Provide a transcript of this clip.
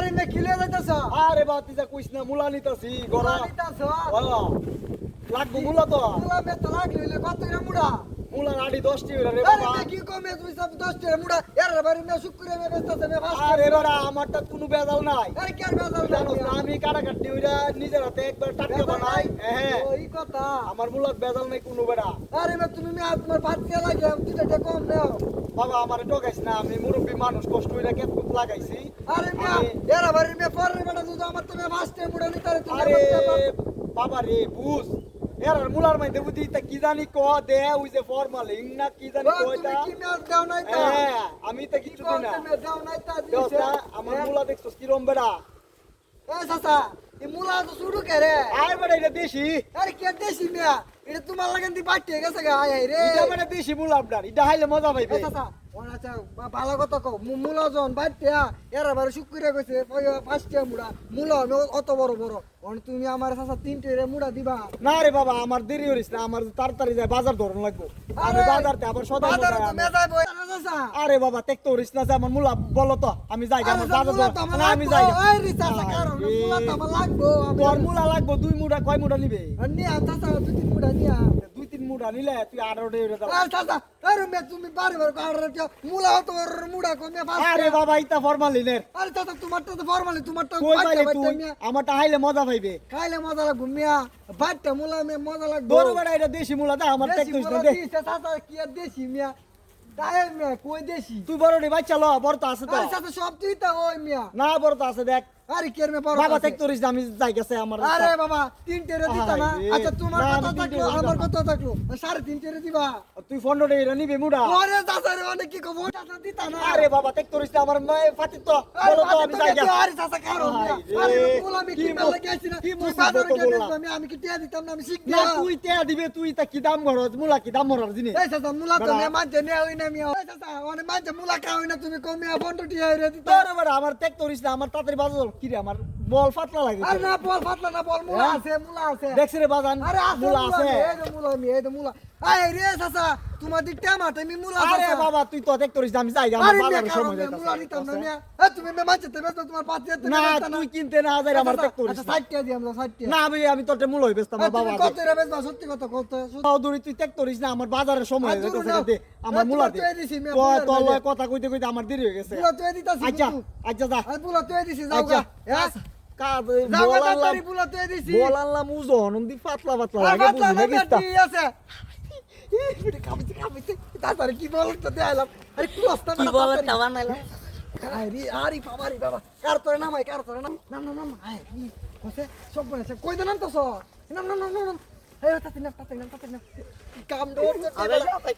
আরে মে কিলে যাইতাছ। আরে বাতি যা কইছ না মুলা নিতাছি গড়া। নিতাছ? লাগবো মুলা তো। মুলা মে তো লাগলে কত রে মুড়া মুলা আড়ি 10 টি রে আরে বাবা। আরে কি কমে তুমি সব 10 টাকা মুড়া এর বাড়ি মে শুক্রে মে বেচতাছে মে ফাস্ট আরে বাড়া আমারটা কোনো বেজাল নাই। আরে কেন বেজাল জানোস? না আমি কাটাকাটি হইরা নিজের হাতে একবার টাটকা বানাই। হ্যাঁ ওই কথা। আমার মুলাত বেজাল নাই কোনো বেড়া। আরে মে তুমি মে তোমার ভাত দিয়ে লাগে তুই এটা কম নেও। বাবা আমার ঠকাইস না আমি মুরব্বী মানুষ কষ্ট হইরা কেত কুত লাগাইছি। আরে মে আমি- এর বাড়ি মে পরে বেটা তুই আমার তো মে ফাস্ট টাকা মুড়া নিতারে তুমি আরে বাবা রে বুঝ। এর মুলার মাইতে বুঝি তা কি জানি ক দে ওই যে ফরমালিন না কি জানি ও, তুমি কয়টা কি মে দাও নাই তা? হ্যাঁ আমি তো কিছু দিই না। মে দাও নাই তা দেওস দিছে না, আমার মুলা দেখছস কিরম বেড়া। সাসা এই মুলা তো শুরু করে আয় বেড়া এটা দেশি। আরে কে দেশি মিয়া? এটা তোমার লাগান দি বাটিয়ে গেছে গা আয় রে। এটা বেড়া দেশি মুলা আপনার এটা হাইলে মজা পাইবে। চাচা, ভালো কথা কও মু- মূলা জন বাটিয়া এরা বারে শুক্রিয়া কইছে পাঁচটা মুড়া। মূলা আমি অত বড় বড়। তুমি আমার চাচা তিনটে রে মুড়া দিবা। না রে বাবা আমার দেরি হইস না আমার তাড়াতাড়ি যায় বাজার ধরন লাগবো। আরে, বাজারতে আবার চাচা। আরে বাবা তেক তো হইস না আমার মুলা বলো তো আমি যাই আমার বাজার ধর- না, আমি যাই তোর মুলা লাগবো দুই মুড়া কয় মুড়া নিবে? নিয়া, চাচা, দুই তিন মুড়া নিয়া। মুড়া নিলে তুই আরে মেয়ে, তুমি বারে বারে রেখে, মুলা বড় মুড়া কমে পাঁচটা। আরে বাবা ইতা ফরমালিনের আরে চাচা, তোমারটা তো ফরমালি, তোমারটা কই বাচ্চা পাইলে তুই। আমারটা হাইলে মজা পাইবে। খাইলে মজা লাগবো মিয়া। বাটটা মুলা মে মজা লাগবো। তোর বেড়া এটা দেশি মুলা দা আমার না দে। কি দেশি মিয়া? কই দেশি? তুই বড় রে বাচ্চা ল বড় তো আছে তো। সব তুই তো ওই মিয়া। না বড় তো আছে দেখ। আরে কে মে বাবা আছে? তেক তোর আমি যাই গেছে আমার আরে বাবা তিনটে রে দিতা না। আচ্ছা তোমার কথা থাকল? আমার। কথা থাকল? সাড়ে তিনটে রে দিবা। তুই পনেরো ডে নিবি মুড়া। ওরে চাচা রে অনেক কি কব? চাচা দিতা না। আরে বাবা তেক তোর আমার মায়ে ফাতি তো। আরে বলো তো বাবা, আমি যাই তো আরে চাচা কারও আরে মুলা আমি কি মেলা মু- গেছি না? কি বললা। দেখব আমি আমি কি টিয়া দিতাম না? আমি শিখ না তুই তে দিবে তুই তা কি দাম ঘর? মুলা কি দাম মরার জিনিস? এই চাচা মুলা তো নে মানতে নে ওই না মিয়া। চাচা অনেক মানতে মুলা খাওই না তুমি কমিয়া বন্ধু টিয়া রে দিতা তোর বেড়া আমার তেক তোরিস না আমার তাড়াতাড়ি বাজার কি রে আমার বল পাতলা লাগে আরে না বল পাতলা না বল মুলা হ্যাঁ? আছে মুলা আছে। দেখছ রে বাজান আরে মুলা আছে। এই যে মুলা আমি এই যে মুলা। আরে রে চাচা তোমার দিক টেমা তুমি মুলা আরে। বাবা তুই তো দেখ আমি যাই আমার বাজারের সময় মিয়া মুলা নিতাম না মিয়া। এ তুমি মে মানতে তুমি তো তোমার পাতে না তুই কিনতে না যাই আমার আচ্ছা না। সাইড টিয়া দি আমরা না ভাই আমি তোরটা মূল হইবেস আমার বাবা কত রে বেচবা সত্যি কথা কত? চৌধুরী তুই করিস না আমার বাজারের সময় হয়ে। দে আমার মুলা দে। তো বাইরে। লয় কথা কইতে কইতে আমার দেরি হয়ে গেছে। মুলা তুই দিতাছি আচ্ছা। আচ্ছা যা। আর বুলা তুই দিছি যাও আচ্ছা গা কাজ উজন দি পাতলা পাতলা লাগে আছে? এই কামিতে কামিতে কি বল তো দেখাইলাম আরে কি অবস্থা? কি বলে তা বানাইলাম আরে আরে বাবা রে বাবা। কার তোরে নামাই কার তোরে নাম নাম নাম নাম। আয় কসে সব বলেছে কই দে নাম তো সো নাম নাম নাম নাম এই তাতে নাম তাতে নাম তাতে নাম। কাম দৌড় আবে যাও, আয়।